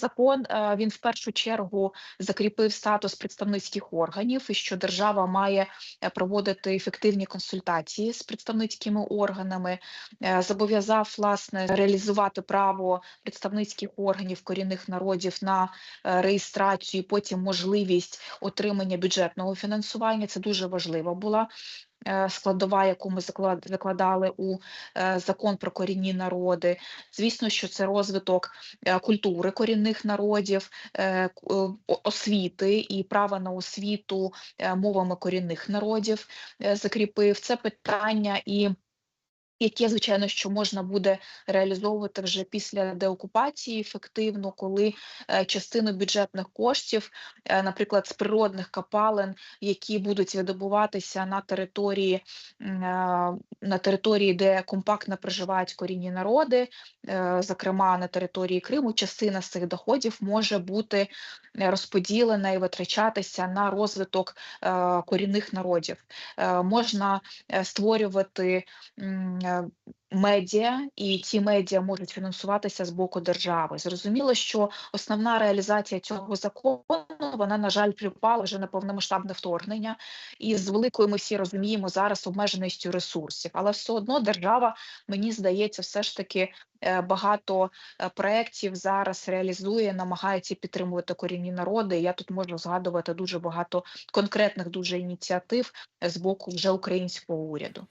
Закон е, він в першу чергу закріпив статус представницьких органів, і що держава має е, проводити ефективні консультації з представницькими органами, е, зобов'язав власне реалізувати право представницьких органів корінних народів на реєстрацію, і потім можливість отримання бюджетного фінансування. Це дуже важлива була складова, яку ми закладали у е, закон про корінні народи. Звісно, що це розвиток е, культури корінних народів, е, е, освіти і права на освіту е, мовами корінних народів е, закріпив це питання і. Яке, звичайно, що можна буде реалізовувати вже після деокупації ефективно, коли е, частину бюджетних коштів, е, наприклад, з природних копалин, які будуть видобуватися на території, е, на території, де компактно проживають корінні народи, зокрема на території Криму, частина з цих доходів може бути розподілена і витрачатися на розвиток е, корінних народів. Е, Можна е, створювати е, медіа, і ці медіа можуть фінансуватися з боку держави. Зрозуміло, що основна реалізація цього закону вона на жаль припала вже на повномасштабне вторгнення, і з великою ми всі розуміємо зараз обмеженістю ресурсів, але все одно держава, мені здається, все ж таки е, багато е, проєктів зараз реалізує, намагається підтримувати корінні народи. Я тут можу згадувати дуже багато конкретних дуже ініціатив з боку вже українського уряду.